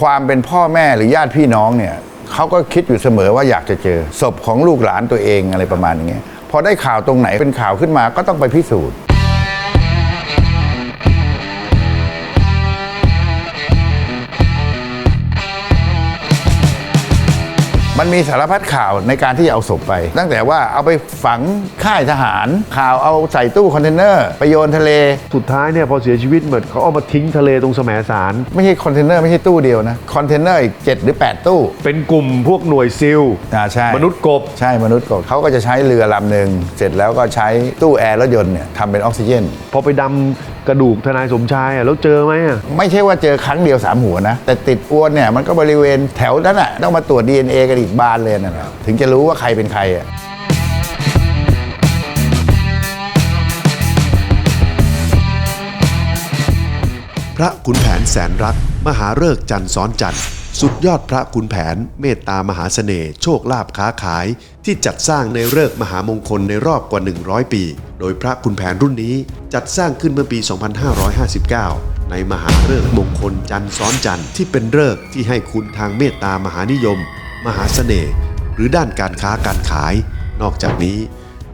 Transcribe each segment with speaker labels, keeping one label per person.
Speaker 1: ความเป็นพ่อแม่หรือญาติพี่น้องเนี่ยเขาก็คิดอยู่เสมอว่าอยากจะเจอศพของลูกหลานตัวเองอะไรประมาณอย่างเงี้ยพอได้ข่าวตรงไหนเป็นข่าวขึ้นมาก็ต้องไปพิสูจน์ มันมีสารพัดข่าวในการที่จะเอาศพไป ตั้งแต่ว่าเอาไปฝังค่ายทหาร ข่าวเอาใส่ตู้คอนเทนเนอร์ไปโยนทะเล
Speaker 2: สุดท้ายเนี่ยพอเสียชีวิตเหมือนเขาเอามาทิ้งทะเลตรงแสมสาร
Speaker 1: ไม่ใช่คอนเทนเนอร์ไม่ใช่ตู้เดียวนะคอนเทนเนอร์อีก7หรือ 8 ตู้
Speaker 2: เป็นกลุ่มพวกหน่วยซิล
Speaker 1: อ่าใช่
Speaker 2: มนุษย์กบ
Speaker 1: ใช่มนุษย์กบเขาก็จะใช้เรือลำหนึ่งเสร็จแล้วก็ใช้ตู้แอร์รถยนต์เนี่ยทำเป็นออกซิเจน
Speaker 2: พอไปดำกระดูกทนายสมชายอะแล้วเจอไหมอะ
Speaker 1: ไม่ใช่ว่าเจอครั้งเดียว3หัวนะแต่ติดอวนเนี่ยมันก็บริเวณแถวนั้นอะต้องมาตรวจ DNA กันอีกบ้านเลยนะถึงจะรู้ว่าใครเป็นใครอะ
Speaker 3: พระขุนแผนแสนรัก มหาเริกจันทร์ซ้อนจันทร์สุดยอดพระขุนแผน เมตตามหาเสน่ห์โชคลาภค้าขาย ที่จัดสร้างในเริกมหามงคลในรอบกว่า 100 ปี โดยพระขุนแผนรุ่นนี้จัดสร้างขึ้นเมื่อปี 2559 ในมหาเริกมงคลจันทร์ซ้อนจันทร์ที่เป็นเริกที่ให้คุณทางเมตตามหานิยม มหาเสน่ห์ หรือด้านการค้าการขาย นอกจากนี้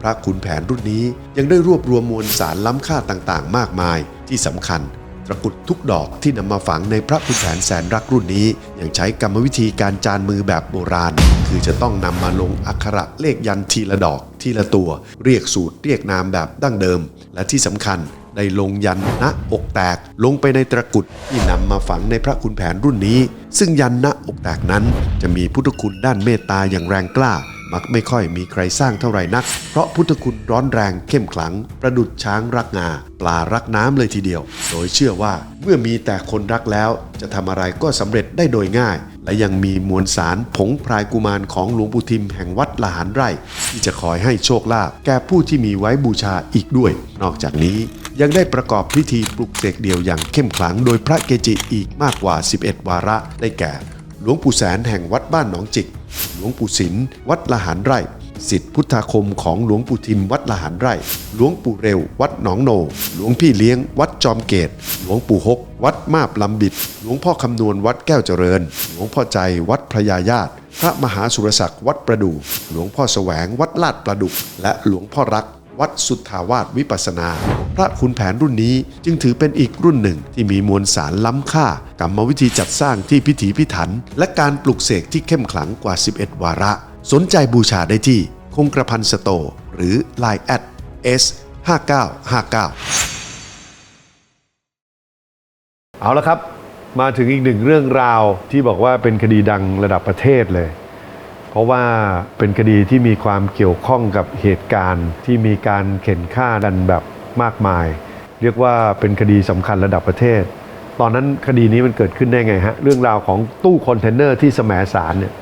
Speaker 3: พระขุนแผนรุ่นนี้ยังได้รวบรวมมวลสารล้ำค่าต่างๆ มากมาย ที่สำคัญตะกุดทุกดอกที่นำมาฝังในพระขุนแผนแสนรักรุ่นนี้ ยังใช้กรรมวิธีการจานมือแบบโบราณ คือจะต้องนำมาลงอักขระเลขยันทีละดอกทีละตัว เรียกสูตรเรียกนามแบบดั้งเดิม และที่สำคัญได้ลงยันณอกแตกลงไปในตะกุดที่นำมาฝังในพระขุนแผนรุ่นนี้ ซึ่งยันณ อกแตกนั้น จะมีพุทธคุณด้านเมตตาอย่างแรงกล้า มักไม่ค่อยมีใครสร้างเท่าไหร่นัก เพราะพุทธคุณร้อนแรงเข้มขลัง ประดุดช้างรักงา ปลารักน้ำเลยทีเดียว โดยเชื่อว่าเมื่อมีแต่คนรักแล้ว จะทำอะไรก็สำเร็จได้โดยง่าย และยังมีมวลสารผงพรายกุมารของหลวงปู่ทิมแห่งวัดละหารไร่ ที่จะคอยให้โชคลาภแก่ผู้ที่มีไว้บูชาอีกด้วย นอกจากนี้ยังได้ประกอบพิธีปลุกเสกเดียวอย่างเข้มขลังโดยพระเกจิอีกมากกว่า 11 วาระ ได้แก่ หลวงปู่แสนแห่งวัดบ้านหนองจิก หลวงปู่ศิลวัดละหารไร่สิทธิพุทธาคมของหลวงปู่ทิมวัดละหารไร่ หลวงปู่เร็ว วัดหนองโน หลวงพี่เลี้ยง วัดจอมเกต หลวงปู่ฮกวัดมาบลำบิด หลวงพ่อคำนวณวัดแก้วเจริญ หลวงพ่อใจวัดพระยาญาติ พระมหาสุรศักดิ์วัดประดู่หลวงพ่อแสวงวัดลาดประดุก และหลวงพ่อรัก วัดสุทธาวาสวิปัสนา พระขุนแผนรุ่นนี้จึงถือเป็นอีกรุ่นหนึ่งที่มีมวลสารล้ำค่ากรรมวิธีจัดสร้างที่พิถีพิถัน และการปลุกเสกที่เข้มขลังกว่า 11 วาระ สนใจบูชาได้ที่คงกระพันสโต หรือ Line แอด S 5959
Speaker 2: เอาละครับ มาถึงอีกหนึ่งเรื่องราวที่บอกว่าเป็นคดีดังระดับประเทศเลย ราะว่าเป็นคดีที่มีความเกี่ยวข้องกับเหตุการณ์ที่มีการเข็นฆ่าดันแบบมากมาย เรียกว่าเป็นคดีสำคัญระดับประเทศ ตอนนั้นคดีนี้มันเกิดขึ้นได้ไงฮะเรื่องราวของตู้คอนเทนเนอร์ที่แสมสารเนี่ย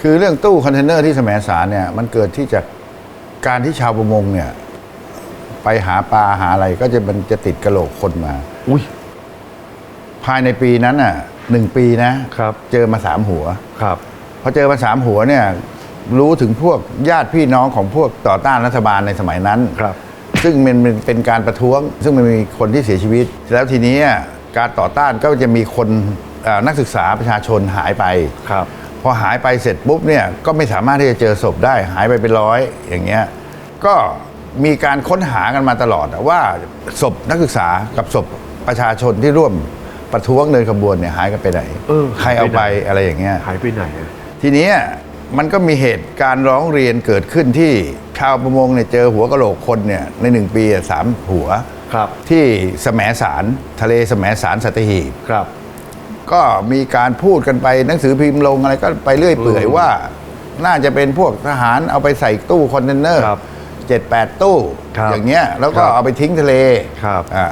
Speaker 1: คือเรื่องตู้คอนเทนเนอร์ที่แสมสารเนี่ยมันเกิดที่จากการที่ชาวประมงเนี่ยไปหาปลาหาอะไรก็จะมันจะติดกระโหลกคนมา
Speaker 2: อุ้ย
Speaker 1: ภายในปีนั้นน่ะหนึ่งปีนะครับ เจอมาสามหัว
Speaker 2: ครับ
Speaker 1: พอเจอมาสามหัวเนี่ยรู้ถึงพวกญาติพี่น้องของพวกต่อต้านรัฐบาลในสมัยนั้น
Speaker 2: ครับ
Speaker 1: ซึ่งมันเป็นเป็นการประท้วง ซึ่งมันมีคนที่เสียชีวิต แล้วทีนี้การต่อต้านก็จะมีคนเอ่อนักศึกษาประชาชนหายไป
Speaker 2: ครับ
Speaker 1: พอหายไปเสร็จปุ๊บเนี่ยก็ไม่สามารถที่จะเจอศพได้หายไปเป็นร้อยอย่างเงี้ยก็มีการค้นหากันมาตลอดว่าศพนักศึกษากับศพประชาชนที่ร่วมประท้วงเดินขบวนเนี่ยหายกันไปไหน
Speaker 2: เออ
Speaker 1: ใครเอาไป
Speaker 2: หายไปไหน
Speaker 1: อะไรอย่างเงี้ย
Speaker 2: หายไปไหนอะ
Speaker 1: ทีเนี้ยมันก็มีเหตุการณ์ร้องเรียนเกิดขึ้นที่ชาวประมงเนี่ยเจอหัวกะโหลกคนเนี่ยในหนึ่งปีอะสามหัว
Speaker 2: ครับ
Speaker 1: ที่แสมสารทะเลแสมสารสัตหีบ
Speaker 2: ครับ
Speaker 1: ก็มีการพูดกันไปหนังสือพิมพ์ลงอะไรก็ไปเรื่อยเปื่อย
Speaker 2: เออ
Speaker 1: ว่า น่าจะเป็นพวกทหารเอาไปใส่ตู้คอนเทนเนอร์
Speaker 2: ครับ
Speaker 1: เจ็ดแปดตู้
Speaker 2: ครับ
Speaker 1: อย่างเงี้ยแล้วก็
Speaker 2: ครับ
Speaker 1: เอาไปทิ้งทะเล
Speaker 2: ครับ
Speaker 1: อ่า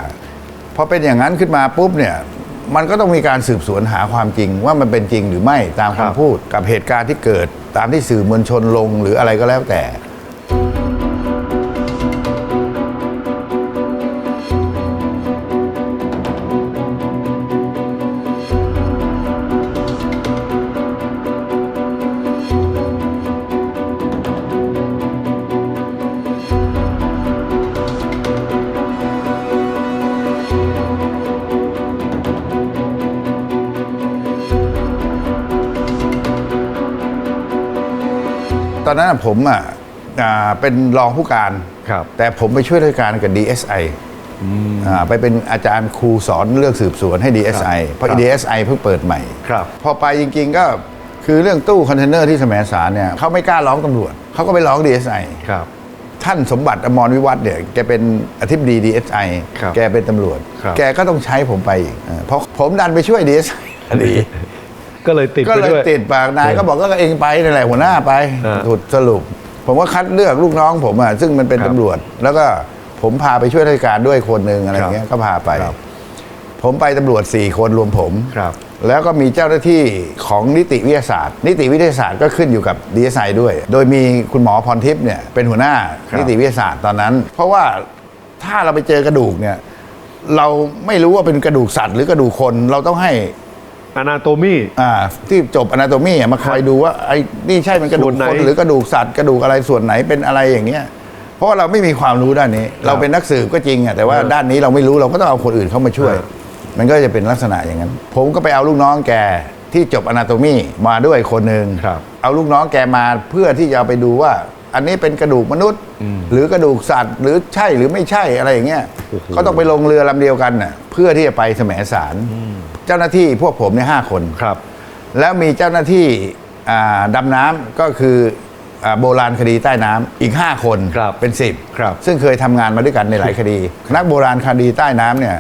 Speaker 1: พอเป็นอย่างนั้นขึ้นมาปุ๊บเนี่ย มันก็ต้องมีการสืบสวนหาความจริงว่ามันเป็นจริงหรือไม่ตามคำพูดกับเหตุการณ์ที่เกิดตามที่สื่อมวลชนลงหรืออะไรก็แล้วแต่ ตอนนั้นนะผมอะอ่าเป็นรองผู้การ
Speaker 2: ครับ
Speaker 1: แต่ผมไปช่วยราชการกับ DSI อ่าไปเป็นอาจารย์ครูสอนเรื่องสืบสวนให้ DSI เพราะ
Speaker 2: ครับ
Speaker 1: DSI เพิ่งเปิดใหม่
Speaker 2: ครับ
Speaker 1: พอไปจริง ๆ ก็คือเรื่องตู้คอนเทนเนอร์ที่แสมสารเนี่ยเขาไม่กล้าร้องตำรวจเขาก็ไปร้อง DSI
Speaker 2: ครับ
Speaker 1: ท่านสมบัติอมรวิวัฒน์เนี่ยแกเป็นอธิบดี DSI
Speaker 2: ครับ
Speaker 1: แกเป็นตำรวจ
Speaker 2: ครับ
Speaker 1: แกก็ต้องใช้ผมไปอีกเออเพราะผมดันไปช่วย DSI คดี
Speaker 2: ก็เลยติด
Speaker 1: ก็
Speaker 2: ไป
Speaker 1: เลย
Speaker 2: ด้วย
Speaker 1: ติดปากนายก็บอกก็เองไปนั่นแหละหัวหน้าไป
Speaker 2: อ่า
Speaker 1: ถูกสรุป ผมก็คัดเลือกลูกน้องผมอะซึ่งมันเป็น
Speaker 2: ครับ
Speaker 1: ตำรวจ แล้วก็ผมพาไปช่วยราชการด้วยคนหนึ่งอะไรอย่างเงี้ยก็พาไป
Speaker 2: ครับ
Speaker 1: ผมไปตำรวจ4คนรวมผม
Speaker 2: ครับ
Speaker 1: แล้วก็มีเจ้าหน้าที่ของนิติวิทยาศาสตร์ นิติวิทยาศาสตร์ก็ขึ้นอยู่กับดีเอสไอด้วย โดยมีคุณหมอพรทิพย์เนี่ยเป็นหัวหน้า
Speaker 2: ครับ
Speaker 1: นิติวิทยาศาสตร์ตอนนั้น เพราะว่าถ้าเราไปเจอกระดูกเนี่ย เราไม่รู้ว่าเป็นกระดูกสัตว์หรือกระดูกคน เราต้องให้
Speaker 2: อนาโตมี
Speaker 1: อ่าที่จบอนาโตมีมาคอยดูว่าไอ้นี่ใช่เป็นกระดู
Speaker 2: ส่
Speaker 1: ก
Speaker 2: วนไหน
Speaker 1: คนหรือกระดูกสัตว์กระดูกอะไรส่วนไหนเป็นอะไรอย่างเงี้ย เพราะว่าเราไม่มีความรู้ด้านนี้ เราเป็นนักสืบก็จริงอะแต่ว่า
Speaker 2: เออ
Speaker 1: ด้านนี้เราไม่รู้เราก็ต้องเอาคนอื่นเข้ามาช่วย
Speaker 2: เออ
Speaker 1: มันก็จะเป็นลักษณะอย่างนั้น ผมก็ไปเอาลูกน้องแกที่จบอนาโตมีมาด้วยคนหนึ่ง
Speaker 2: ครับ
Speaker 1: เอาลูกน้องแกมาเพื่อที่จะเอาไปดูว่า อันนี้เป็นกระดูกมนุษย์ หรือกระดูกสัตว์ หรือใช่หรือไม่ใช่อะไรอย่างเงี้ยเขาต้องไปลงเรือลำเดียวกันน่ะเพื่อที่จะไปแสมสาร เจ้าหน้าที่พวกผมเนี่ยห้าคน
Speaker 2: ครับ
Speaker 1: แล้วมีเจ้าหน้าที่อ่าดำน้ำก็คืออ่าโบราณคดีใต้น้ำอีก 5 คน
Speaker 2: ครับ
Speaker 1: เป็น
Speaker 2: ครับ
Speaker 1: 10ซึ่งเคยทำงานมาด้วยกันในหลายคดี นักโบราณคดีใต้น้ำเนี่ย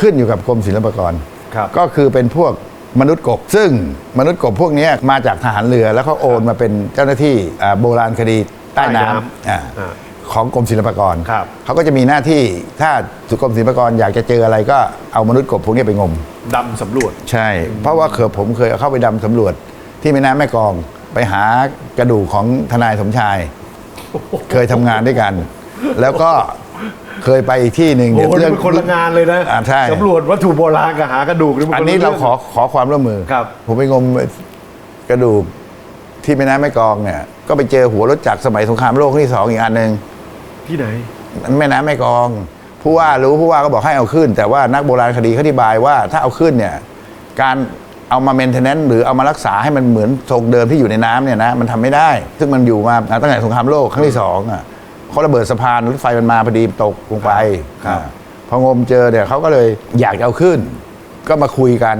Speaker 1: ขึ้นอยู่กับกรมศิลปากร
Speaker 2: ครับ
Speaker 1: ก็คือเป็นพวกมนุษย์กบ ซึ่งมนุษย์กบพวกเนี้ยมาจากทหารเรือแล้วเขาโอนมาเป็นเจ้าหน้าที่อ่าโบราณคดีใต้น้
Speaker 2: ใต้น้ำำ
Speaker 1: อ่า
Speaker 2: อ่า
Speaker 1: ของกรมศิลปากร
Speaker 2: ครับ
Speaker 1: เขาก็จะมีหน้าที่ถ้ากรมศิลปากรอยากจะเจออะไรก็เอามนุษย์กบพวกนี้ไปงม
Speaker 2: ดำสำรวจ
Speaker 1: ใช่ เพราะว่าเคยผมเคยเข้าไปดำสำรวจที่แม่น้ำแม่กลองไปหากระดูกของทนายสมชาย เคยทำงานด้วยกัน แล้วก็เคยไปอีกที่หนึ่ง
Speaker 2: โอ้โห
Speaker 1: เดี๋ยว
Speaker 2: นี่เป็นคนละงานเลยนะ
Speaker 1: อ่าใช่
Speaker 2: สำรวจวัตถุโบราณกับหากระดูกมั
Speaker 1: อัน
Speaker 2: คละ
Speaker 1: นี้เรา
Speaker 2: ง
Speaker 1: ขอขอความร่วมมือ
Speaker 2: ครับ
Speaker 1: ผมไปงมกระดูกที่แม่น้ำแม่กลองเนี่ย ก็ไปเจอหัวรถจักรสมัยสงครามโลกครั้งที่สองอีกอันหนึ่ง
Speaker 2: ที่ไหน
Speaker 1: แม่น้ำแม่กลองผู้ว่ารู้ผู้ว่าก็บอกให้เอาขึ้น แต่ว่านักโบราณคดีเขาอธิบายว่าถ้าเอาขึ้นเนี่ยการเอามาเมนเทนแนนหรือเอามารักษาให้มันเหมือนทรงเดิมที่อยู่ในน้ำเนี่ยนะมันทำไม่ได้ ซึ่งมันอยู่มาตั้งแต่สงครามโลกครั้งที่สองอะเขาระเบิดสะพานรถไฟมันมาพอดีตกลงไป
Speaker 2: ครับ
Speaker 1: อ่าพองมเจอเนี่ยเขาก็เลยอยากจะเอาขึ้น ก็มาคุยกัน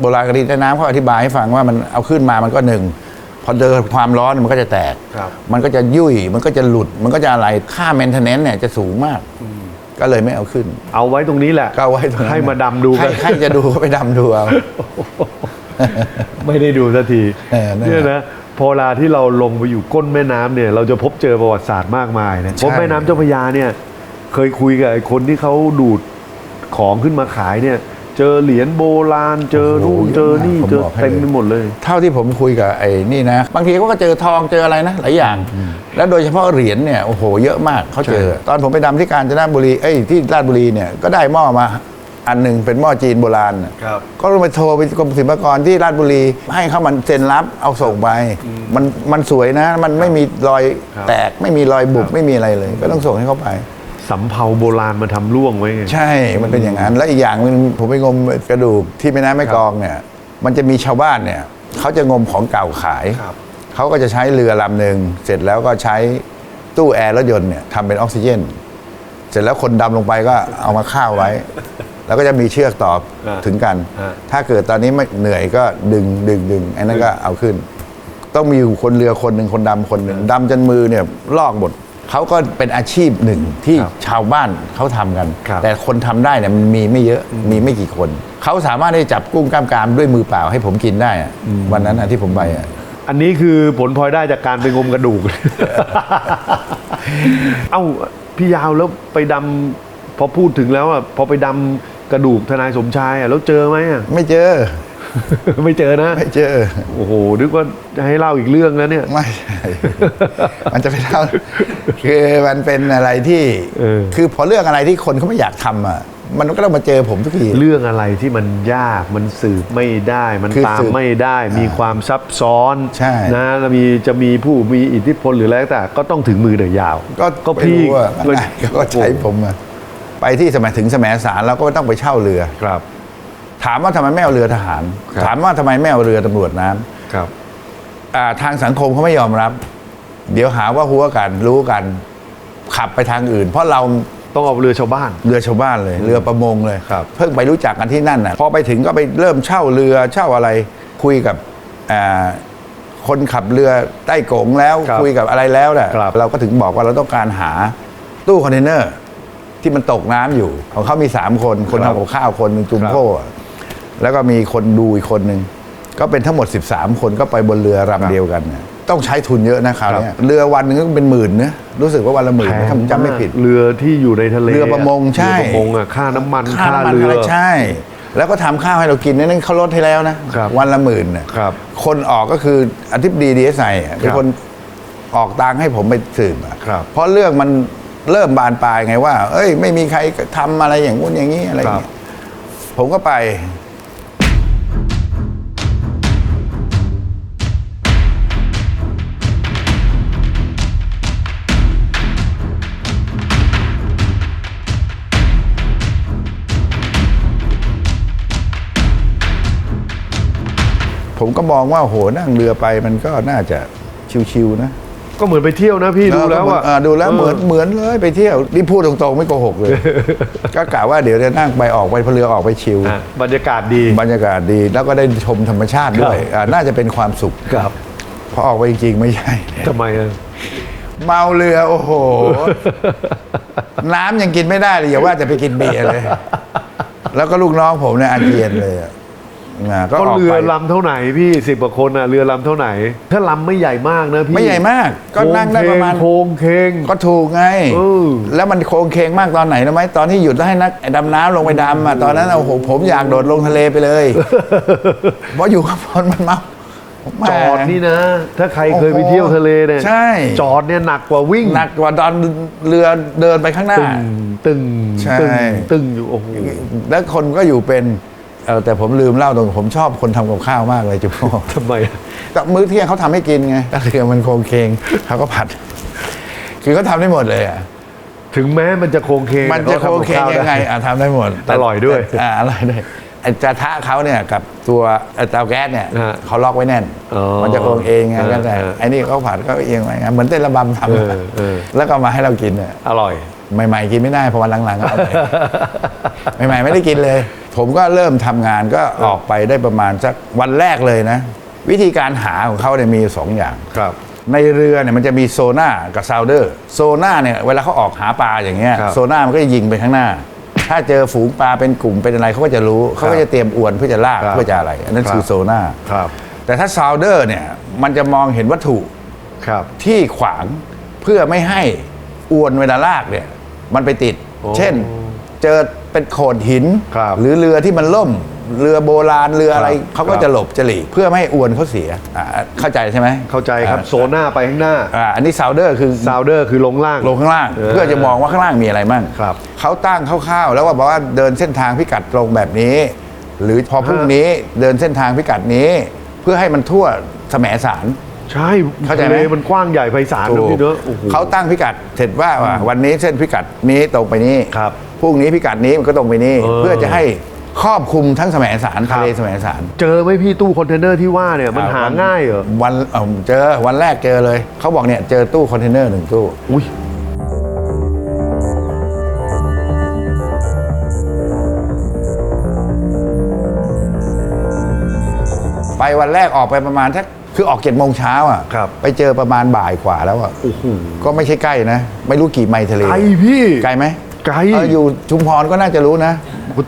Speaker 1: โบราณคดีใต้น้ำเขาอธิบายให้ฟังว่ามันเอาขึ้นมามันก็หนึ่งพ อเจอความร้อนมันก็จะแตก
Speaker 2: ครับ
Speaker 1: มันก็จะยุ่ย มันก็จะหลุด มันก็จะอะไร ค่า m มนเทนเนนเนี่ยจะสูงมาก ก็เลยไม่เอาขึ้น
Speaker 2: เอาไว้ตรงนี้แหละ
Speaker 1: ก็เอาไว้ตรงนั้น
Speaker 2: ให้มาดำดูกั
Speaker 1: ให้
Speaker 2: น
Speaker 1: ใครจะดูก็ไปดำดูเอา
Speaker 2: ไม่ได้ดูสักที
Speaker 1: เออนั่นแหละ
Speaker 2: เนี่ยนะพอเวลาที่เราลงไปอยู่ก้นแม่น้ำเนี่ยเราจะพบเจอประวัติศาสตร์มากมายนะ
Speaker 1: ใช่
Speaker 2: เพราะแม่น้ำเจ้าพระยาเนี่ย เคยคุยกับไอ้คนที่เขาดูดของขึ้นมาขายเนี่ย เจอเหรียญโบราณ เจอนู่นเจอนี่เจอเต็มไปหมดเลย
Speaker 1: เท่าที่ผมคุยกับไอ้นี่นะ บางทีเขาก็เจอทองเจออะไรนะหลายอย่าง แล้วโดยเฉพาะเหรียญเนี่ยโอ้โหเยอะมากเขาเจอ
Speaker 2: ใช่
Speaker 1: ตอนผมไปดำที่กาญจนบุรีเอ้ยที่ราชบุรีเนี่ยก็ได้หม้อมาอันหนึ่งเป็นหม้อจีนโบราณน่ะ
Speaker 2: ครับ
Speaker 1: ก็ต้องไปโทรไปกรมศิลปากรที่ราชบุรี ให้เขามันเซ็นรับเอาส่งไป มันมันสวยนะ มันไม่มีรอย
Speaker 2: ครับ
Speaker 1: แตกไม่มีรอยบุบ
Speaker 2: ครับ
Speaker 1: ไม่มีอะไรเลย ก็ต้องส่งให้เขาไป
Speaker 2: สำเภาโบราณมาทำล่วงไว้ไง
Speaker 1: ใช่ มันเป็นอย่างนั้น และอีกอย่างหนึงผมไปงมกระดูกที่แม่น้ำแม่กลองเนี่ย มันจะมีชาวบ้านเนี่ยเขาจะงมของเก่าขาย
Speaker 2: ครับ
Speaker 1: เขาก็จะใช้เรือลำหนึ่งเสร็จแล้วก็ใช้ตู้แอร์รถยนต์เนี่ยทำเป็นออกซิเจน เสร็จแล้วคนดำลงไปก็เอามาข้าวไว้ แล้วก็จะมีเชือกต่อ
Speaker 2: อ่า
Speaker 1: ถึงกัน
Speaker 2: อ่า
Speaker 1: ถ้าเกิดตอนนี้ไม่เหนื่อยก็ดึงดึงดึงไอ้นั่นก็เอาขึ้น ต้องมีอยู่คนเรือคนหนึ่งคนดำคนหนึ่งดำจนมือเนี่ยลอกหมด เขาก็เป็นอาชีพหนึ่งที่
Speaker 2: ครับ
Speaker 1: ชาวบ้านเขาทำกัน
Speaker 2: ครับ
Speaker 1: แต่คนทำได้เนี่ยมันมีไม่เยอะมีไม่กี่คน เขาสามารถได้จับกุ้งกล้ามกรามด้วยมือเปล่าให้ผมกินได้อะวันนั้นอะที่ผมไปอะ
Speaker 2: อันนี้คือผลพลอยได้จากการไปงมกระดูก เอ้าพี่ยาวแล้วไปดำพอพูดถึงแล้วอะพอไปดำกระดูกทนายสมชายอะแล้วเจอไหมอะ
Speaker 1: ไม่เจอ
Speaker 2: ไม่เจอนะ
Speaker 1: ไม่เจอ
Speaker 2: โอ้โห นึกว่าจะให้เล่าอีกเรื่องแล้วเนี่ย
Speaker 1: ไม่ใช่ มันจะไปเล่า คือมันเป็นอะไรที่
Speaker 2: เออ
Speaker 1: คือพอเรื่องอะไรที่คนเขาไม่อยากทำอะ มันก็ต้องมาเจอผมทุกที
Speaker 2: เรื่องอะไรที่มันยาก มันสืบไม่ได้ มัน
Speaker 1: คือ
Speaker 2: ตาม
Speaker 1: สืบ
Speaker 2: ไม่ได้ มีความซับซ้อน
Speaker 1: ใช่
Speaker 2: นะแล้วมีจะมีผู้มีอิทธิพลหรืออะไรก็แต่ ก็ต้องถึงมือเดือยาว
Speaker 1: ก็
Speaker 2: ก็
Speaker 1: ไม่
Speaker 2: พี่
Speaker 1: รู้ว่ามันได้ก็ใช้ผมอะไปที่สมัยถึงสมัยสารเราก็ต้องไปเช่าเรือ
Speaker 2: ครับ
Speaker 1: ถามว่าทำไมไม่เอาเรือทหาร
Speaker 2: ครับ
Speaker 1: ถามว่าทำไมไม่เอาเรือตำรวจน้ำ
Speaker 2: ครับ
Speaker 1: อ่าทางสังคมเขาไม่ยอมรับ เดี๋ยวหาว่าหัวกันรู้กัน ขับไปทางอื่น เพราะเรา
Speaker 2: ต้องเอาเรือชาวบ้าน
Speaker 1: เรือชาวบ้านเลย เรือประมงเลย
Speaker 2: ครับ
Speaker 1: เพิ่งไปรู้จักกันที่นั่นน่ะพอไปถึงก็ไปเริ่มเช่าเรือเช่าอะไรคุยกับอ่าคนขับเรือใต้กงแล้ว
Speaker 2: ครับ
Speaker 1: คุยกับอะไรแล้วแหละ
Speaker 2: ครับ
Speaker 1: เราก็ถึงบอกว่าเราต้องการหาตู้คอนเทนเนอร์ที่มันตกน้ำอยู่ของเขามีสามคนคน
Speaker 2: ครับ
Speaker 1: ทำกับข้าวคนหนึ่งจุม
Speaker 2: ครับ
Speaker 1: โพ่อะ แล้วก็มีคนดูอีกคนหนึ่งก็เป็นทั้งหมด 13 คนก็ไปบนเรือ
Speaker 2: ครับ
Speaker 1: ลำเดียวกันน่ะต้องใช้ทุนเยอะนะคราวเนี้ย
Speaker 2: ครับ
Speaker 1: เรือวันหนึงก็เป็นหมื่นนะรู้สึกว่าวันละหมื่นนะถ้าผมจำไม่ผิด
Speaker 2: เรือที่อยู่ในทะเล
Speaker 1: เรือประมงใช่
Speaker 2: เรือประมงอะค่าน้ำมัน
Speaker 1: ค่าน้ำมัน
Speaker 2: เรือ
Speaker 1: อะไรใช่ แล้วก็ทำข้าวให้เรากินนั่นเขาลดให้แล้วนะ
Speaker 2: ครับ
Speaker 1: วันละหมื่นน่ะ
Speaker 2: ครับ
Speaker 1: คนออกก็คืออธิบดีดีเอสไอเป็นคนออกตังค์ให้ผมไปสืบอะ
Speaker 2: ครับ
Speaker 1: เพราะเรื่องมันเริ่มบานปลายไงว่า เอ้ย ไม่มีใครทำอะไรอย่างงู้นอย่างนี้อะไรอย่างเงี้ยผมก็ไป ผมก็มองว่าโหนั่งเรือไปมันก็น่าจะชิวๆนะ
Speaker 2: ก็เหมือนไปเที่ยวนะพี่ดูแล้วอะ
Speaker 1: เออดูแล้วเหมือนเหมือนเลยไปเที่ยวนี่พูดตรงๆไม่โกหกเลย ก็กะว่าเดี๋ยวจะนั่งไปออกไปพเรือออกไปชิล
Speaker 2: อะบรรยากาศดี
Speaker 1: บรรยากาศดีแล้วก็ได้ชมธรรมชาติด้วย
Speaker 2: ครับ
Speaker 1: อ่าน่าจะเป็นความสุข
Speaker 2: ครับ
Speaker 1: พอออกไปจริงๆไม่ใช่
Speaker 2: ทำไมอะ
Speaker 1: เมาเรือโอ้โห น้ำยังกินไม่ได้เลยอย่าว่าจะไปกินเบียร์เลย แล้วก็ลูกน้องผมเนี่ยอาเจียนเลย อะอ่าก็
Speaker 2: ก็
Speaker 1: ออก
Speaker 2: เรือ
Speaker 1: ไป
Speaker 2: ลำเท่าไหนพี่สิบกว่าคนอะเรือลำเท่าไหน ถ้าลำไม่ใหญ่มากนะพี่
Speaker 1: ไม่ใหญ่มาก ก็นั่งได้ประมาณ
Speaker 2: โครงเคง
Speaker 1: ก็ถูกไง
Speaker 2: เออ
Speaker 1: แล้วมันโครงเคงมากตอนไหนรู้ไหมตอนที่หยุดแล้วให้นักดำน้ำลงไปดำอะตอนนั้นอะโอ้โหผมอยากโดดลงทะเลไปเลย เพราะอยู่ข้างบนมันเมาแหม
Speaker 2: จอดนี่นะ ถ้าใครเคยไปเที่ยวทะเลเนี่ย
Speaker 1: ใช่
Speaker 2: จอดเนี่ยหนักกว่าวิ่ง
Speaker 1: หนักกว่าตอนเรือเดินไปข้างหน้า
Speaker 2: ตึงตึง
Speaker 1: ใช่
Speaker 2: ตึงตึงอยู่โอ้โห
Speaker 1: แล้วคนก็อยู่เป็น เออแต่ผมลืมเล่าตรงผมชอบคนทำกับข้าวมากเลยจุ๊บพ่อ
Speaker 2: ทำไม
Speaker 1: แต่มื้อเที่ยงเขาทำให้กินไงแล้วเรือมันโครงเคงเขาก็ผัด คือเขาทำได้หมดเลยอะ
Speaker 2: ถึงแม้มันจะโครงเคง
Speaker 1: มันจะโครงเคงยังไงอะทำได้หมดแต่
Speaker 2: อร่อยด้วย
Speaker 1: อ่าอร่อยด้วยไอ้กระทะเขาเนี่ยกับตัวไอ้เตาแก๊สเนี่ย
Speaker 2: ฮะ
Speaker 1: เขาล็อกไว้แน่น
Speaker 2: อ๋อ
Speaker 1: มันจะโครงเองไง
Speaker 2: เออ
Speaker 1: ก็แต่
Speaker 2: เออ
Speaker 1: ไอ้นี่เขาผัดก็เอียงไว้ไงเหมือนเต้นระบำทำ
Speaker 2: เออเออ
Speaker 1: แล้วก็มาให้เรากินเนี่ย
Speaker 2: อร่อย
Speaker 1: ใหม่ๆกินไม่ได้เพราะวันหลังๆก็เอาไปใหม่ๆไม่ได้กินเลย ผมก็เริ่มทำงานก็ออกไปได้ประมาณสักวันแรกเลยนะ วิธีการหาของเขาเนี่ยมีสองอย่าง
Speaker 2: ครับ
Speaker 1: ในเรือเนี่ยมันจะมีโซน่ากับซาวเดอร์โซน่าเนี่ยเวลาเขาออกหาปลาอย่างเงี้ย
Speaker 2: ครับ
Speaker 1: โซน่ามันก็จะยิงไปข้างหน้า ถ้าเจอฝูงปลาเป็นกลุ่มเป็นอะไรเขาก็จะรู้เขาก็จะเตรียมอวนเพื่อจะลาก
Speaker 2: ครับ
Speaker 1: เพื่อจะอะไร อันนั้น
Speaker 2: ครับ
Speaker 1: คือโซน่า
Speaker 2: ครับ
Speaker 1: แต่ถ้าซาวเดอร์เนี่ยมันจะมองเห็นวัตถุ
Speaker 2: ครับ
Speaker 1: ที่ขวางเพื่อไม่ให้อวนเวลาลากเนี่ยมันไปติด
Speaker 2: โอ้
Speaker 1: เช่น เจอ เป็นโขดหิน
Speaker 2: ครับ
Speaker 1: หรือเรือที่มันล่ม เรือโบราณเรืออะไร
Speaker 2: ครับ
Speaker 1: เขาก็
Speaker 2: ครับ
Speaker 1: จะหลบจะหลีกเพื่อไม่ให้อวนเขาเสียอ่าเข้าใจใช่ไหม
Speaker 2: เข้าใจครับ
Speaker 1: อ่
Speaker 2: โซน่าไปข้างหน้า
Speaker 1: อ่าอันนี้ซาวเดอร์คือ
Speaker 2: ซาวเดอร์คือลงล่าง
Speaker 1: ลงข้างล่าง
Speaker 2: เออ
Speaker 1: เพื่อจะมองว่าข้างล่างมีอะไรมั่ง
Speaker 2: ครับ
Speaker 1: เขาตั้งคร่าวๆแล้วว่าบอกว่าเดินเส้นทางพิกัดตรงแบบนี้ หรือพอพรุ่งนี้เดินเส้นทางพิกัดนี้ เพื่อให้มันทั่วแสมสาร
Speaker 2: ใช่
Speaker 1: เข้าใจ
Speaker 2: ทะ
Speaker 1: ไหม
Speaker 2: เลมันกว้างใหญ่ไพศาลนะพี่เนอะโอ้โห
Speaker 1: เขาตั้งพิกัดเสร็จว่าว่าวันนี้เส้นพิกัดนี้ตรงไปนี้
Speaker 2: ครับ
Speaker 1: พรุ่งนี้พิกัดนี้มันก็ตรงไปนี้
Speaker 2: เออ
Speaker 1: เพื่อจะให้ครอบคลุมทั้งแสมสาร
Speaker 2: ครับ
Speaker 1: ทะเลแสมสาร
Speaker 2: เจอไหมพี่ตู้คอนเทนเนอร์ที่ว่าเนี่ยมันหาง่ายเหรอ
Speaker 1: วันเอ่อเจอวันแรกเจอเลย เขาบอกเนี่ยเจอตู้คอนเทนเนอร์หนึ่งตู้
Speaker 2: อุ้ย
Speaker 1: ไปวันแรกออกไปประมาณสักคือออกเจ็ดโมงเช้าอะ
Speaker 2: ครับ
Speaker 1: ไปเจอประมาณบ่ายกว่าแล้วอะ
Speaker 2: โอ้โห
Speaker 1: ก็ไม่ใช่ใกล้นะ ไม่รู้กี่ไมล์ทะเล
Speaker 2: ไกลพี่
Speaker 1: ไกลไหม
Speaker 2: ไกล
Speaker 1: เอออยู่ชุมพรก็น่าจะรู้นะ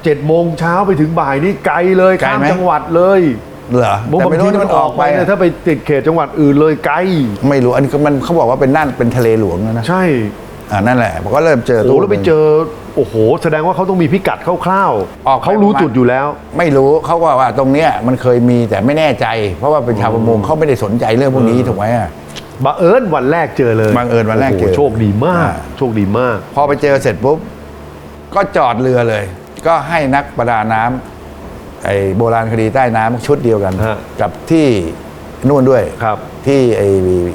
Speaker 2: เจ็ดโมงเช้าไปถึงบ่ายนี่ไกลเลย
Speaker 1: ไกล
Speaker 2: ข้าม
Speaker 1: ไหม
Speaker 2: จังหวัดเลย
Speaker 1: เหรอ
Speaker 2: บอก
Speaker 1: แต่
Speaker 2: บาง
Speaker 1: ไม่
Speaker 2: ที
Speaker 1: รู้ที่
Speaker 2: มั
Speaker 1: มันน
Speaker 2: อ
Speaker 1: อ
Speaker 2: อ
Speaker 1: อกก
Speaker 2: ไป
Speaker 1: ไป
Speaker 2: เนี่ย
Speaker 1: อะ
Speaker 2: ถ้าไปติดเขตจังหวัดอื่นเลยไกล
Speaker 1: ไม่รู้อันนี้ก็มันเขาบอกว่าเป็นนั่นเป็นทะเลหลวงนะนะ
Speaker 2: ใช่
Speaker 1: อ่านั่นแหละผมก็เริ่มเจอ
Speaker 2: โอ้
Speaker 1: ตู้
Speaker 2: แล้วไปเจอโอ้โห แสดงว่าเขาต้องมีพิกัดคร่าว
Speaker 1: ออกไป
Speaker 2: เขารู้
Speaker 1: ประมาณ
Speaker 2: จุดอยู่แล้ว
Speaker 1: ไม่รู้เขาก็ว่าตรงเนี้ยมันเคยมีแต่ไม่แน่ใจ เพราะว่าเป็นชาวประมงเขาไม่ได้สนใจเรื่องพวกนี้ถูกไหมอะ
Speaker 2: บังเอิญวันแรกเจอเลย
Speaker 1: บังเอิญวันแรกเจอ
Speaker 2: โโหโชคดีมาก
Speaker 1: อ่า
Speaker 2: โชคดีมาก
Speaker 1: พอไปเจอเสร็จปุ๊บ ก็จอดเรือเลย ก็ให้นักประดาน้ำไอ้โบราณคดีใต้น้ำชุดเดียวกัน
Speaker 2: ฮะ
Speaker 1: กับที่นู่นด้วย
Speaker 2: ครับ
Speaker 1: ที่ไอ้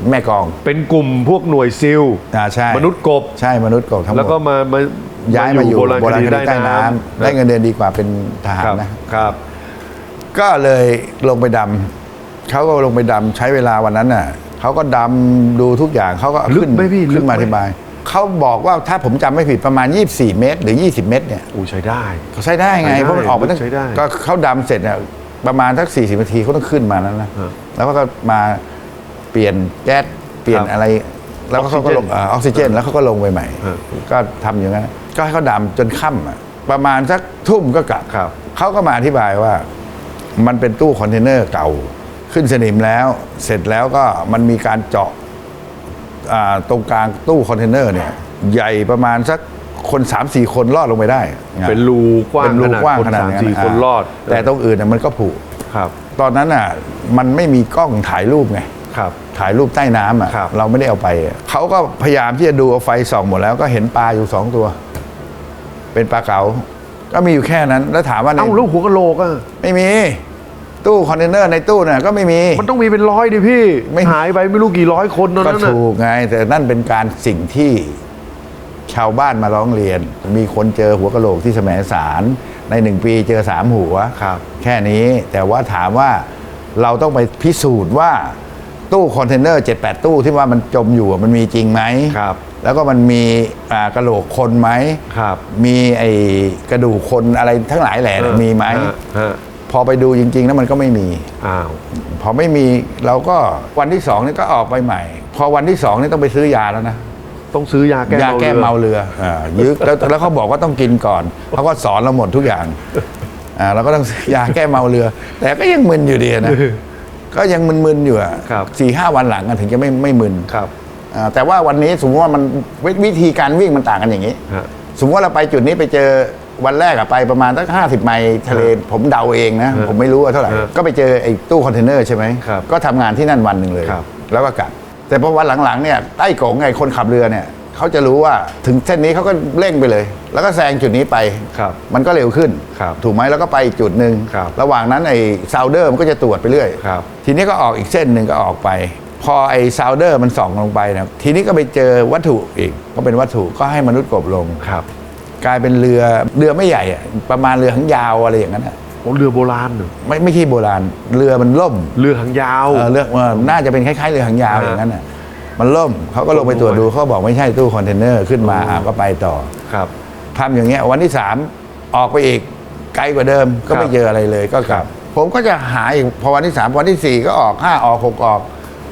Speaker 1: แม่กลอง
Speaker 2: เป็นกลุ่มพวกหน่วยซิล
Speaker 1: อ่าใช่
Speaker 2: มนุษย์กบ
Speaker 1: ใช่มนุษย์กบทั้งหมด
Speaker 2: แล้วก็มามา
Speaker 1: ย้ายมาอยู่โบราณคดีใต้น้ำำได้เงินเดือนดีกว่าเป็นทหาร
Speaker 2: ครับ
Speaker 1: นะ
Speaker 2: ครับ
Speaker 1: ก็เลยลงไปดำเขาก็ลงไปดำใช้เวลาวันนั้นน่ะ เขาเขาก็ดำดูทุกอย่างเขาก็
Speaker 2: ลึก
Speaker 1: ขึ้น
Speaker 2: ไหมพี่ลึก
Speaker 1: ขึ้นมา
Speaker 2: ไหม
Speaker 1: อธิบาย เขาบอกว่าถ้าผมจำไม่ผิดประมาณ 24 เมตร หรือ 20 เมตรเนี่ย
Speaker 2: อูใช้ได้
Speaker 1: เขาใช้ได้ไง
Speaker 2: ใช้ได้
Speaker 1: เพราะมันออกมาตั้ง
Speaker 2: ใช้ได้
Speaker 1: ก็เขาดำเสร็จเนี่ยประมาณสัก 40นาทีเขาต้องขึ้นมาแล้วนะ
Speaker 2: ฮะ
Speaker 1: แล้วก็มาเปลี่ยนแก๊สเปลี่ยน
Speaker 2: ครับ
Speaker 1: อะไร แล้วก็เขาก็ลง
Speaker 2: ออกซิเจน
Speaker 1: อาออกซิเจนแล้วเขาก็ลงไปใหม่
Speaker 2: ฮะ
Speaker 1: ก็ทำอย่างนั้นก็ให้เขาดำจนค่ำอะประมาณสักทุ่มก็กลับ
Speaker 2: ครับ
Speaker 1: เขาก็มาอธิบายว่า มันเป็นตู้คอนเทนเนอร์เก่า ขึ้นสนิมแล้ว เสร็จแล้วก็มันมีการเจาะอ่าตรงกลางตู้คอนเทนเนอร์เนี่ย ใหญ่ประมาณสักคน3ามสี่คนรอดลงไปได้
Speaker 2: เป็นรูกว้าง
Speaker 1: เป็นรู
Speaker 2: ขนาด
Speaker 1: กว้าง
Speaker 2: คน
Speaker 1: ขนาด
Speaker 2: สาม
Speaker 1: นั้น
Speaker 2: สี่คนรอด
Speaker 1: แต่ตรงอื่นน่ะมันก็ผุ
Speaker 2: ครับ
Speaker 1: ตอนนั้นอะมันไม่มีกล้องถ่ายรูปไง
Speaker 2: ครับ
Speaker 1: ถ่ายรูปใต้น้ำอะ
Speaker 2: ครับ
Speaker 1: เราไม่ได้เอาไปอะเขาก็พยายามที่จะดูเอาไฟส่องหมดแล้วก็เห็นปลาอยู่สองตัว เป็นปลาเก๋าก็มีอยู่แค่นั้น แล้วถามว่าใน
Speaker 2: เอ้าแล้วหัวกะโหลกอะ
Speaker 1: ไม่มี ตู้คอนเทนเนอร์ในตู้น่ะก็ไม่มี
Speaker 2: มันต้องมีเป็นร้อยดิพี่
Speaker 1: ไม่
Speaker 2: หายไปไม่รู้กี่ร้อยคนตอน
Speaker 1: ก็
Speaker 2: นั้นน่ะ
Speaker 1: ถูกไง แต่นั่นเป็นการสิ่งที่ชาวบ้านมาร้องเรียน มีคนเจอหัวกะโหลกที่แสมสารในหนึ่งปีเจอสามหัว
Speaker 2: ครับ
Speaker 1: แค่นี้แต่ว่าถามว่าเราต้องไปพิสูจน์ว่าตู้คอนเทนเนอร์ 7 8 ตู้ที่ว่ามันจมอยู่อะมันมีจริงไหม
Speaker 2: ครับ
Speaker 1: แล้วก็มันมีอ่ากระโหลกคนไหม
Speaker 2: ครับ
Speaker 1: มีไอ้กระดูกคนอะไรทั้งหลายแหล่เนี่ยมีไหม
Speaker 2: ฮะฮะ
Speaker 1: พอไปดูจริงๆแล้วมันก็ไม่มี
Speaker 2: อ้าว
Speaker 1: พอไม่มีเราก็วันที่สองนี่ก็ออกไปใหม่ พอวันที่สองนี่ต้องไปซื้อยาแล้วนะ
Speaker 2: ต้องซื้อยาแก้
Speaker 1: ยาแก้เมา
Speaker 2: รือ
Speaker 1: เรืออ่ายึกแล้วแล้วเขาบอกว่าต้องกินก่อนเขาก็สอนเราหมดทุกอย่างอ่าเราก็ต้องซื้อยาแก้เมาเรือ แต่ก็ยังมึนอยู่ดีนะ ก็ยังมึนๆอยู่อะ
Speaker 2: ครับ
Speaker 1: สี่ห้าวันหลังอะถึงจะไม่ไม่มึน
Speaker 2: ครับ
Speaker 1: อ่าแต่ว่าวันนี้สมมติว่ามันวิวิธีการวิ่งมันต่างกันอย่างนี้
Speaker 2: ฮะ
Speaker 1: สมมติว่าเราไปจุดนี้ไปเจอ วันแรกอะไปประมาณสักห้าสิบไมล์ทะเลผมเดาเองนะ
Speaker 2: ฮะ
Speaker 1: ผมไม่รู้ว่าเท่าไหร่
Speaker 2: ฮะ
Speaker 1: ก็ไปเจอไอ้ตู้คอนเทนเนอร์ใช่ไหม
Speaker 2: ครับ
Speaker 1: ก็ทำงานที่นั่นวันหนึ่งเลย
Speaker 2: ครับ
Speaker 1: แล้วก็กลับ แต่พอวันหลังๆเนี่ยใต้กงไอ้คนขับเรือเนี่ยเขาจะรู้ว่าถึงเส้นนี้เขาก็เร่งไปเลย แล้วก็แซงจุดนี้ไป
Speaker 2: ครับ
Speaker 1: มันก็เร็วขึ้น
Speaker 2: ครับ
Speaker 1: ถูกไหมแล้วก็ไปอีกจุดหนึ่ง
Speaker 2: ครับ
Speaker 1: ระหว่างนั้นไอ้ซาวเดอร์มันก็จะตรวจไปเรื่อย
Speaker 2: ครับ
Speaker 1: ทีนี้ก็ออกอีกเส้นหนึ่งก็ออกไป พอไอ้ซาวเดอร์มันส่องลงไปนะทีนี้ก็ไปเจอวัตถุอีกก็เป็นวัตถุก็ให้มนุษย์กบลง
Speaker 2: ครับ
Speaker 1: กลายเป็นเรือเรือไม่ใหญ่อะประมาณเรือหางยาวอะไรอย่างนั้นอะ
Speaker 2: โอ้เรือโบราณเหรอ
Speaker 1: ไม่ไม่ใช่โบราณ เรือมันล่ม
Speaker 2: เรือหางยาว
Speaker 1: เออเรือเออน่าจะเป็นคล้ายๆเรือหางยาว
Speaker 2: อ่า
Speaker 1: อย่างนั้นอะมันล่มเขาก็ลงไปตรวจดูเขาบอกไม่ใช่ตู้คอนเทนเนอร์ขึ้นมาอะก็ไปต่อ
Speaker 2: ครับ
Speaker 1: ทำอย่างเงี้ยวันที่สามออกไปอีกไกลกว่าเดิมก็ไม่
Speaker 2: ครับ
Speaker 1: เจออะไรเลยก็กลับ ผมก็จะหาอีกพอวันที่สามวันที่สี่ก็ออกห้าออกหกออก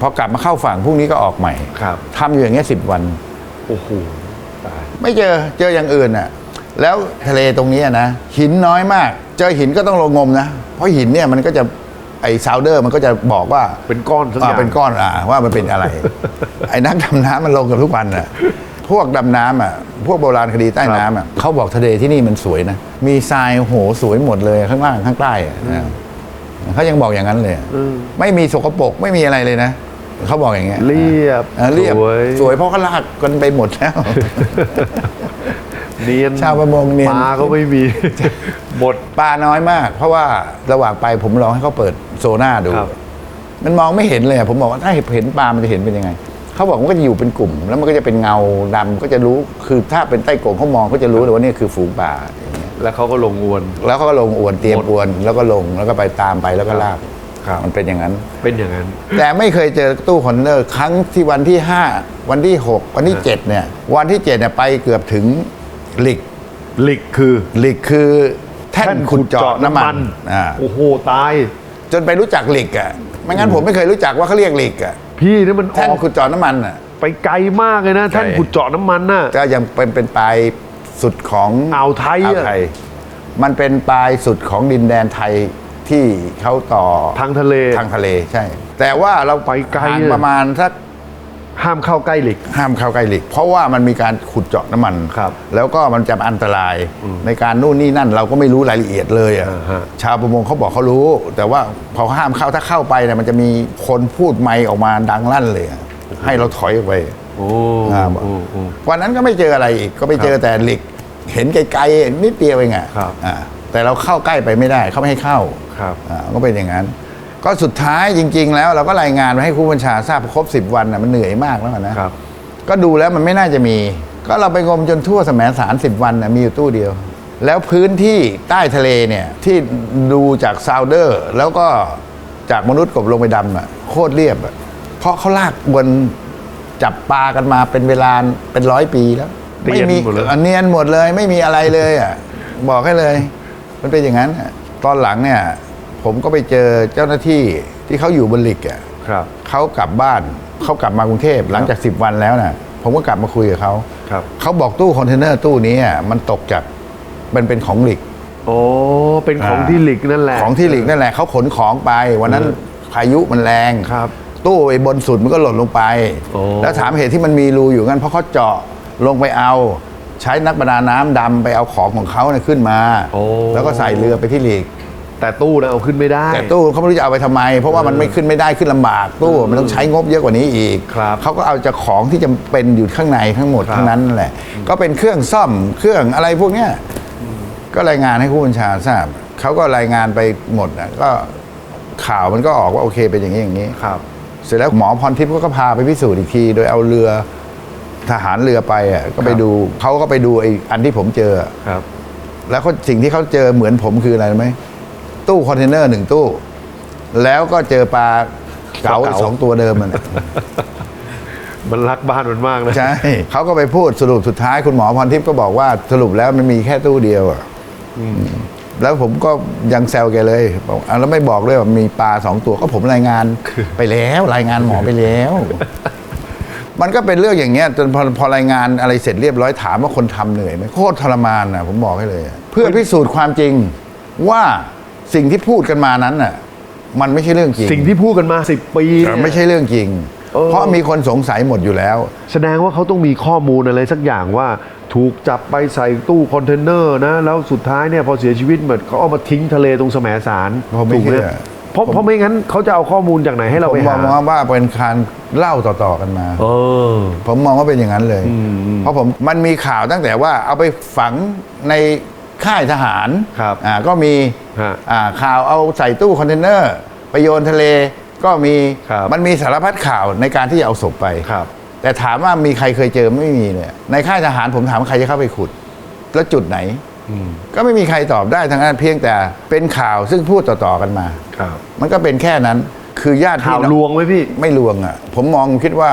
Speaker 1: พอกลับมาเข้าฝั่งพรุ่งนี้ก็ออกใหม่
Speaker 2: ครับ
Speaker 1: ทำอยู่อย่างเงี้ยสิบวัน
Speaker 2: โอ้โหตาย
Speaker 1: ไม่เจอเจออย่างอื่นน่ะ แล้วทะเลตรงนี้นะ หินน้อยมาก เจอหินก็ต้องลงงมนะ เพราะหินเนี่ยมันก็จะไอ้ซาวเดอร์มันก็จะบอกว่า
Speaker 2: เป็นก้อนสักอ
Speaker 1: อ่า
Speaker 2: ย่าง
Speaker 1: เป็นก้อนอ่าว่ามันเป็นอะไร ไอ้นักดำน้ำมันลงกับทุกวันน่ะพวกดำน้ำอะพวกโบราณคดีใต้น้ำอะเขาบอกทะเลที่นี่มันสวยนะมีทรายโหสวยหมดเลยข้างล่างข้างใต้อะนะเขายังบอกอย่างนั้นเลย
Speaker 2: อืม
Speaker 1: ไม่มีสกปรกไม่มีอะไรเลยนะเขาบอกอย่างเงี้ย
Speaker 2: เรียบ
Speaker 1: เออเรียบ
Speaker 2: สวย
Speaker 1: สวยเพราะเขาลากกันไปหมดแล้ว
Speaker 2: เนียน
Speaker 1: ชาวประมงเนียน
Speaker 2: ปลาก็ไม่มี หมด
Speaker 1: ปลาน้อยมาก เพราะว่าระหว่างไปผมลองให้เขาเปิดโซน่าดู
Speaker 2: ครับ
Speaker 1: มันมองไม่เห็นเลยอะผมบอกว่าถ้าเห็นปลามันจะเห็นเป็นยังไง เขาบอกมันก็จะอยู่เป็นกลุ่ม แล้วมันก็จะเป็นเงาดำก็จะรู้คือถ้าเป็นใต้โกงเขามองเขาจะรู้เลยว่านี่คือฝูงปลาอย่างเงี้ย
Speaker 2: แล้วเขาก็ลงอวน
Speaker 1: แล้วเขาก็ลงอวนเตรียมอวน แล้วก็ลงแล้วก็ไปตามไปแล้วก็ลาก
Speaker 2: ครับ
Speaker 1: มันเป็นอย่างนั้น
Speaker 2: เป็นอย่างนั้น
Speaker 1: แต่ไม่เคยเจอตู้คอนเทนเนอร์ครั้งที่วันที่ 5 วันที่ 6 วันที่ 7 เนี่ย วันที่ 7 เนี่ย ไปเกือบถึง หลิก
Speaker 2: หลิกคือ
Speaker 1: หลิกคือแท่นขุดเจาะน้ำมันอ่า
Speaker 2: โอ้โหตาย
Speaker 1: จนไปรู้จักหลิกอะไม่งั้นผมไม่เคยรู้จักว่าเขาเรียกหลิกอะ
Speaker 2: พี่นี่มันอ
Speaker 1: แท่น
Speaker 2: อก
Speaker 1: ขุดเจาะน้ำมันอะ
Speaker 2: ไปไกลมากเลยนะท่าน
Speaker 1: ใช่
Speaker 2: ขุดเจาะน้ำมันน่ะ
Speaker 1: ก็ยังเป็นเป็นปลายสุดของ
Speaker 2: อ่าวไทยอะ
Speaker 1: อ่าวไทย มันเป็นปลายสุดของดินแดนไทยที่เขาต่อ
Speaker 2: ทางทะเล
Speaker 1: ทางทะเลใช่ แต่ว่าเรา
Speaker 2: ไปไกล
Speaker 1: ห่าง
Speaker 2: อะ
Speaker 1: ประมาณสัก
Speaker 2: ห้ามเข้าใกล้หลิก
Speaker 1: ห้ามเข้าใกล้หลิกเพราะว่ามันมีการขุดเจาะน้ำมัน
Speaker 2: ครับ
Speaker 1: แล้วก็มันจะอันตรายในการนู่นนี่นั่นเราก็ไม่รู้รายละเอียดเลยอะ
Speaker 2: อ่าฮะ
Speaker 1: ชาวประมงเขาบอกเขารู้ แต่ว่าพอห้ามเข้าถ้าเข้าไปเนี่ยมันจะมีคนพูดไม่ออกมาดังลั่นเลยอะให้เราถอยออกไป
Speaker 2: โอ้
Speaker 1: อ่า
Speaker 2: โอ้โอ้
Speaker 1: วันนั้นก็ไม่เจออะไรอีกก็ไปเจอแต่หลิกเห็นไกลๆนิดเดียวเองอะ
Speaker 2: ครับ
Speaker 1: อ่าแต่เราเข้าใกล้ไปไม่ได้เขาไม่ให้เข้า
Speaker 2: ครับ
Speaker 1: อ่าก็เป็นอย่างนั้น ก็สุดท้ายจริง ๆ แล้วเราก็รายงานมาให้ผู้บัญชาทราบครบสิบวันน่ะมันเหนื่อยมากแล้วนะ
Speaker 2: ครับ
Speaker 1: ก็ดูแล้วมันไม่น่าจะมี ก็เราไปงมจนทั่วแสมสารสิบวันนะมีอยู่ตู้เดียว แล้วพื้นที่ใต้ทะเลเนี่ยที่ดูจากซาวเดอร์ แล้วก็จากมนุษย์กบลงไปดำอะโคตรเรียบอะเพราะเขาลากบนจับปลากันมาเป็นเวลาเป็นร้อยปีแล้ว
Speaker 2: เนียน
Speaker 1: มี
Speaker 2: หมดเลย
Speaker 1: เนียนหมดเลย ไม่มีอะไรเลยอะบอกให้เลย มันเป็นอย่างนั้นอะตอนหลังเนี่ย ผมก็ไปเจอเจ้าหน้าที่ที่เขาอยู่บนหลิกอะ
Speaker 2: ครับ
Speaker 1: เขากลับบ้านเขากลับมากรุงเทพหลังจาก 10 วันแล้วนะผมก็กลับมาคุยกับเขา
Speaker 2: ครับ
Speaker 1: เขาบอกตู้คอนเทนเนอร์ตู้นี้อะมันตกจากมันเป็นของหลิก
Speaker 2: โอ้เป็นของ
Speaker 1: อ่า
Speaker 2: ที่หลิกนั่นแหละ
Speaker 1: ของที่หลิกนั่นแหละเขาขนของไป วันนั้นพายุมันแรง
Speaker 2: ครับ
Speaker 1: ตู้ไอ้บนสุดมันก็หล่นลงไป
Speaker 2: โอ้
Speaker 1: แล้วถามเหตุที่มันมีรูอยู่งั้นเพราะเขาเจาะลงไปเอาใช้นักประดาน้ำดำไปเอาของของเขาเนี่ยขึ้นมา
Speaker 2: โอ้
Speaker 1: แล้วก็ใส่เรือไปที่หลีก
Speaker 2: แต่ตู้นะเอาขึ้นไม่ได้
Speaker 1: แต่ตู้เขาไม่รู้จะเอาไปทำไม เพราะว่ามันไม่ขึ้นไม่ได้ขึ้นลำบากตู้มันต้องใช้งบเยอะกว่านี้อีก
Speaker 2: ครับ
Speaker 1: เขาก็เอาจากของที่จำเป็นอยู่ข้างในทั้งหมด
Speaker 2: ครับ
Speaker 1: ทั้งนั้นนั่นแหละ ก็เป็นเครื่องซ่อมเครื่องอะไรพวกเนี้ยก็รายงานให้ผู้บัญชาทราบเขาก็รายงานไปหมดนะก็ข่าวมันก็ออกว่าโอเคเป็นอย่างนี้อย่างนี้
Speaker 2: ครับ
Speaker 1: เสร็จแล้วหมอพรทิพย์ก็พาไปพิสูจน์อีกที โดยเอาเรือทหารเรือไปอะก็ไป
Speaker 2: ครับ
Speaker 1: ดูเขาก็ไปดูไอ้อันที่ผมเจอ
Speaker 2: ครับ
Speaker 1: แล้วก็สิ่งที่เขาเจอเหมือนผมคืออะไรรู้ไหม ตู้คอนเทนเนอร์หนึ่งตู้ แล้วก็เจอปลาเก๋า
Speaker 2: ปลาเก๋า
Speaker 1: สองตัวเดิมมัน
Speaker 2: มันรักบ้านมันมากนะ
Speaker 1: ใช่เขาก็ไปพูดสรุปสุดท้ายคุณหมอพรทิพย์ก็บอกว่าสรุปแล้วมันมีแค่ตู้เดียวอะแล้วผมก็ยังแซวแกเลยบอกอะแล้วไม่บอกเลยว่ามีปลาสองตัวก็ผมรายงานไปแล้วรายงานหมอไปแล้ว มันก็เป็นเรื่องอย่างเงี้ยจนพอพอรายงานอะไรเสร็จเรียบร้อยถามว่าคนทำเหนื่อยไหมโคตรทรมานนะผมบอกให้เลยอะเพื่อพิสูจน์ความจริงว่า สิ่งที่พูดกันมานั้นน่ะ มันไม่ใช่เรื่องจริง
Speaker 2: สิ่งที่พูดกันมาสิบปี
Speaker 1: แต่
Speaker 2: เนี่ย
Speaker 1: ไม่ใช่เรื่องจริง
Speaker 2: เออ
Speaker 1: เพราะมีคนสงสัยหมดอยู่แล้ว
Speaker 2: แสดงว่าเขาต้องมีข้อมูลอะไรสักอย่างว่า ถูกจับไปใส่ตู้คอนเทนเนอร์นะ แล้วสุดท้ายเนี่ยพอเสียชีวิตเหมือนเขาเอามาทิ้งทะเลตรงแสมสาร
Speaker 1: ผมไม่
Speaker 2: ถูกไหม
Speaker 1: เชื่อ
Speaker 2: เพราะเพราะไม่งั้นเขาจะเอาข้อมูลจากไหนให้เรา
Speaker 1: ผม
Speaker 2: ไป
Speaker 1: ม
Speaker 2: หา
Speaker 1: องว่าเป็นการเล่าต่อๆกันมา
Speaker 2: เออ
Speaker 1: ผมมองว่าเป็นอย่างนั้นเลย เพราะผมมันมีข่าวตั้งแต่ว่าเอาไปฝังใน ค่ายทหาร
Speaker 2: ครับ
Speaker 1: อ่าก็มี
Speaker 2: ฮะ
Speaker 1: อ่าข่าวเอาใส่ตู้คอนเทนเนอร์ไปโยนทะเลก็มี
Speaker 2: ครับ
Speaker 1: มันมีสารพัดข่าวในการที่จะเอาศพไป
Speaker 2: ครับ
Speaker 1: แต่ถามว่ามีใครเคยเจอไม่มีเลยในค่ายทหารผมถามว่าใครจะเข้าไปขุด แล้วจุดไหน
Speaker 2: อืม
Speaker 1: ก็ไม่มีใครตอบได้ทั้งนั้นเพียงแต่เป็นข่าวซึ่งพูดต่อๆกันมา
Speaker 2: ครับ
Speaker 1: มันก็เป็นแค่นั้นคือญาติ
Speaker 2: ข่า
Speaker 1: พี่
Speaker 2: ว
Speaker 1: น้อง
Speaker 2: ลวงไหมพี่
Speaker 1: ไม่ลวงอะผมมองคิดว่า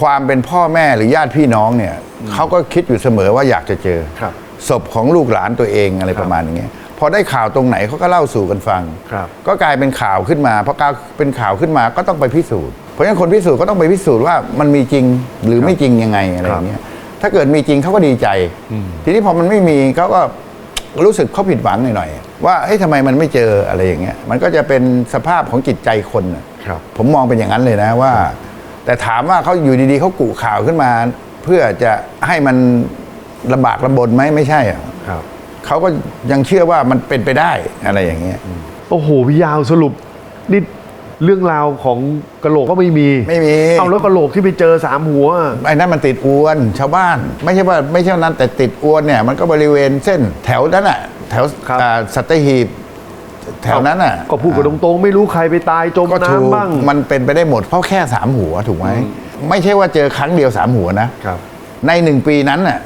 Speaker 1: ความเป็นพ่อแม่หรือญาติพี่น้องเนี่ยเขาก็คิดอยู่เสมอว่าอยากจะเจอ
Speaker 2: ครับ
Speaker 1: ศพของลูกหลานตัวเองอะไรประมาณอย่างเงี้ยพอได้ข่าวตรงไหนเขาก็เล่าสู่กันฟัง
Speaker 2: ครับ
Speaker 1: ก็กลายเป็นข่าวขึ้นมาพอกลายเป็นข่าวขึ้นมาก็ต้องไปพิสูจน์เพราะฉะนั้นคนพิสูจน์ก็ต้องไปพิสูจน์ว่ามันมีจริงหรือไม่จริงยังไงอะไรอย่างเงี้ยถ้าเกิดมีจริงเขาก็ดีใจ ทีนี้พอมันไม่มีเขาก็รู้สึกเขาผิดหวังหน่อยๆว่าเฮ้ยทำไมมันไม่เจออะไรอย่างเงี้ยมันก็จะเป็นสภาพของจิตใจคนน่ะ
Speaker 2: ครับ
Speaker 1: ผมมองเป็นอย่างนั้นเลยนะว่า แต่ถามว่าเขาอยู่ดีๆเขากุข่าวขึ้นมา เพื่อจะให้มัน ลำบากลำบนไหมไม่ใช่อะ
Speaker 2: ครับ
Speaker 1: เขาก็ยังเชื่อว่ามันเป็นไปได้อะไรอย่างเงี้ย
Speaker 2: โอ้โหพี่ยาวสรุปนี่เรื่องราวของกะโหลกก็ไม่มี
Speaker 1: ไม่มี
Speaker 2: เอาแล้วกะโหลกที่ไปเจอสามหัว
Speaker 1: ไอ้นั่นมันติดอวน ชาวบ้าน ไม่ใช่ว่าไม่ใช่นั้นแต่ติดอวนเนี่ย มันก็บริเวณเส้นแถวนั้นอะแถว
Speaker 2: ครับ
Speaker 1: อ่าสัตหีบ แถวนั้นอะ
Speaker 2: ก็พูดกันตรงๆ ไม่รู้ใครไปตายจม
Speaker 1: ก็ถูก
Speaker 2: น้ำบ้าง
Speaker 1: มันเป็นไปได้หมดเพราะแค่สามหัวถูกไหมไม่ใช่ว่าเจอครั้งเดียวสามหัวนะ
Speaker 2: ครับ
Speaker 1: ในหนึ่งปีนั้นน่ะ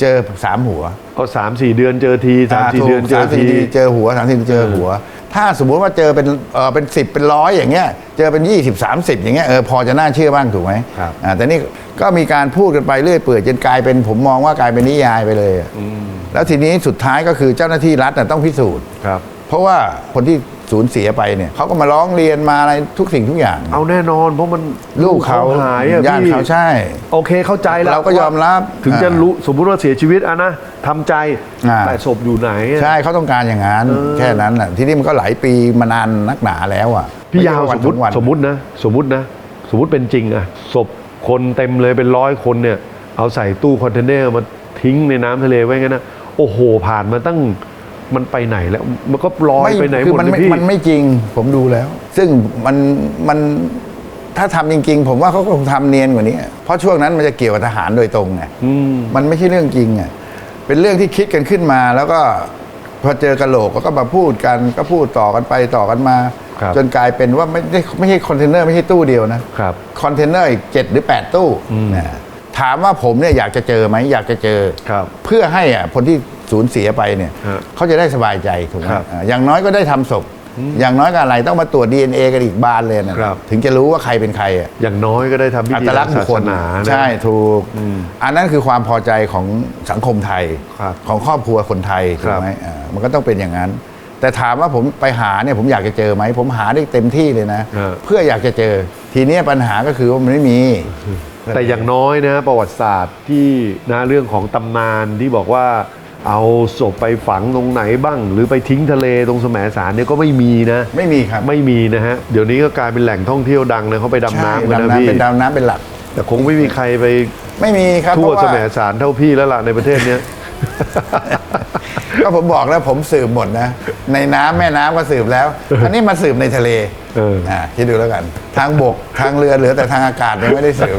Speaker 1: เจอสามหัว
Speaker 2: ก็สามสี่เดือนเจอทีสามสี่
Speaker 1: ถูก
Speaker 2: เดือนเจอ
Speaker 1: สาม
Speaker 2: ที
Speaker 1: สี่เจอหัวสามสี่เจอหัว ถ้าสมมุติว่าเจอเป็นเออเป็นสิบเป็นร้อยอย่างเงี้ยเจอเป็นยี่สิบสามสิบอย่างเงี้ยเออพอจะน่าเชื่อบ้างถูกไหม
Speaker 2: ครับ
Speaker 1: อ่าแต่นี่ก็มีการพูดกันไปเรื่อยเปื่อยจนกลายเป็นผมมองว่ากลายเป็นนิยายไปเลยอะแล้วทีนี้สุดท้ายก็คือเจ้าหน้าที่รัฐน่ะต้องพิสูจน์
Speaker 2: ครับ
Speaker 1: เพราะว่าคนที่ สูญเสียไปเนี่ยเขาก็มาร้องเรียนมาอะไรทุกสิ่งทุกอย่าง
Speaker 2: เอาแน่นอนเพราะมัน
Speaker 1: ลูกเขา
Speaker 2: หายอะ
Speaker 1: ญาติ
Speaker 2: พี่
Speaker 1: เขาใช่
Speaker 2: โอเคเข้าใจแล้ว
Speaker 1: เราก็ยอมรับ
Speaker 2: ถึงจะ
Speaker 1: อ่า
Speaker 2: รู้สมมุติว่าเสียชีวิตอะนะทำใจ
Speaker 1: อ่า
Speaker 2: แต่ศพอยู่ไหนอะ
Speaker 1: ใช่เขาต้องการอย่างนั้นแค่นั้นแหละที่นี่มันก็หลายปีมานานนักหนาแล้วอะ
Speaker 2: พี่ยาว
Speaker 1: ไใช่
Speaker 2: สมมติ
Speaker 1: นองวัน
Speaker 2: สมมตินะ สมมตินะ สมมติเป็นจริงอะศพคนเต็มเลยเป็นร้อยคนเนี่ย เอาใส่ตู้คอนเทนเนอร์มาทิ้งในน้ำทะเลไว้งั้นนะโอ้โห ผ่านมาตั้ง มันไปไหนแล้ว มันก็ลอยไปไหนห
Speaker 1: คือ
Speaker 2: มด
Speaker 1: มัน
Speaker 2: เลย
Speaker 1: ไม่
Speaker 2: พี่
Speaker 1: มันไม่จริงผมดูแล้ว ซึ่งมันมันถ้าทำจริง ๆ ผมว่าเขาคงทำเนียนกว่านี้ เพราะช่วงนั้นมันจะเกี่ยวกับทหารโดยตรงไง
Speaker 2: อืม
Speaker 1: มันไม่ใช่เรื่องจริงอะเป็นเรื่องที่คิดกันขึ้นมาแล้วก็พอเจอกระโหลกก็มาพูดกันก็พูดต่อกันไปต่อกันมา
Speaker 2: ครับ
Speaker 1: จนกลายเป็นว่าไม่ได้ไม่ใช่คอนเทนเนอร์ไม่ใช่ตู้เดียวนะ
Speaker 2: ครับ
Speaker 1: คอนเทนเนอร์อีกเจ็ดหรือ8ตู้นะ ถามว่าผมเนี่ยอยากจะเจอไหมอยากจะเจอ
Speaker 2: ครับ
Speaker 1: เพื่อให้อะคนที่สูญเสียไปเนี่ย
Speaker 2: ฮะ
Speaker 1: เขาจะได้สบายใจถูกไหม
Speaker 2: ครับ
Speaker 1: อ่าอย่างน้อยก็ได้ทำศพ อย่างน้อยก็อะไรต้องมาตรวจ DNA กันอีกบานเลยนะครับ ถึงจะรู้ว่าใครเป็นใครอะ
Speaker 2: อย่างน้อยก็ได้ทำพิ
Speaker 1: อั
Speaker 2: ธี
Speaker 1: ตลักษณ์บุ
Speaker 2: ศา
Speaker 1: คค
Speaker 2: ส
Speaker 1: ล
Speaker 2: นานะ
Speaker 1: ใช่ถูก อันนั้นคือความพอใจของสังคมไทย
Speaker 2: ครับ
Speaker 1: ของครอบครัวคนไทยถู
Speaker 2: ค
Speaker 1: ก
Speaker 2: รับ
Speaker 1: ไหมอ่ามันก็ต้องเป็นอย่างนั้น แต่ถามว่าผมไปหาเนี่ยผมอยากจะเจอไหม ผมหาได้เต็มที่เลยนะเพื่ออยากจะเจอ ทีเนี้ยปัญหาก็คือว่ามันไม่มี
Speaker 2: แต่อย่างน้อยนะประวัติศาสตร์ที่นะเรื่องของตำนานที่บอกว่าเอาศพไปฝังตรงไหนบ้าง หรือไปทิ้งทะเลตรงแสมสารเนี่ยก็ไม่มีนะ
Speaker 1: ไม่มีครับ
Speaker 2: ไม่มีนะฮะเดี๋ยวนี้ก็กลายเป็นแหล่งท่องเที่ยวดังนะเขาไปดำ
Speaker 1: ใช่
Speaker 2: น้ำกันนะ
Speaker 1: ดำน้ำ
Speaker 2: พี่
Speaker 1: เป็นดำน้ำเป็นหลัก
Speaker 2: แต่คงไม่มีใครไป
Speaker 1: ไม่มีครับ
Speaker 2: ทั่ว
Speaker 1: เพราะ
Speaker 2: แส
Speaker 1: ว่า
Speaker 2: มสารเท่าพี่แล้วล่ะในประเทศเนี้ย
Speaker 1: ก็ผมบอกแล้วผมสืบหมดนะ ในน้ำแม่น้ำก็สืบแล้ว อันนี้มาสืบในทะเล
Speaker 2: เอออ่า
Speaker 1: คิดดูแล้วกัน ทางบกทางเรือเหลือแต่ทางอากาศยังไม่ได้สืบ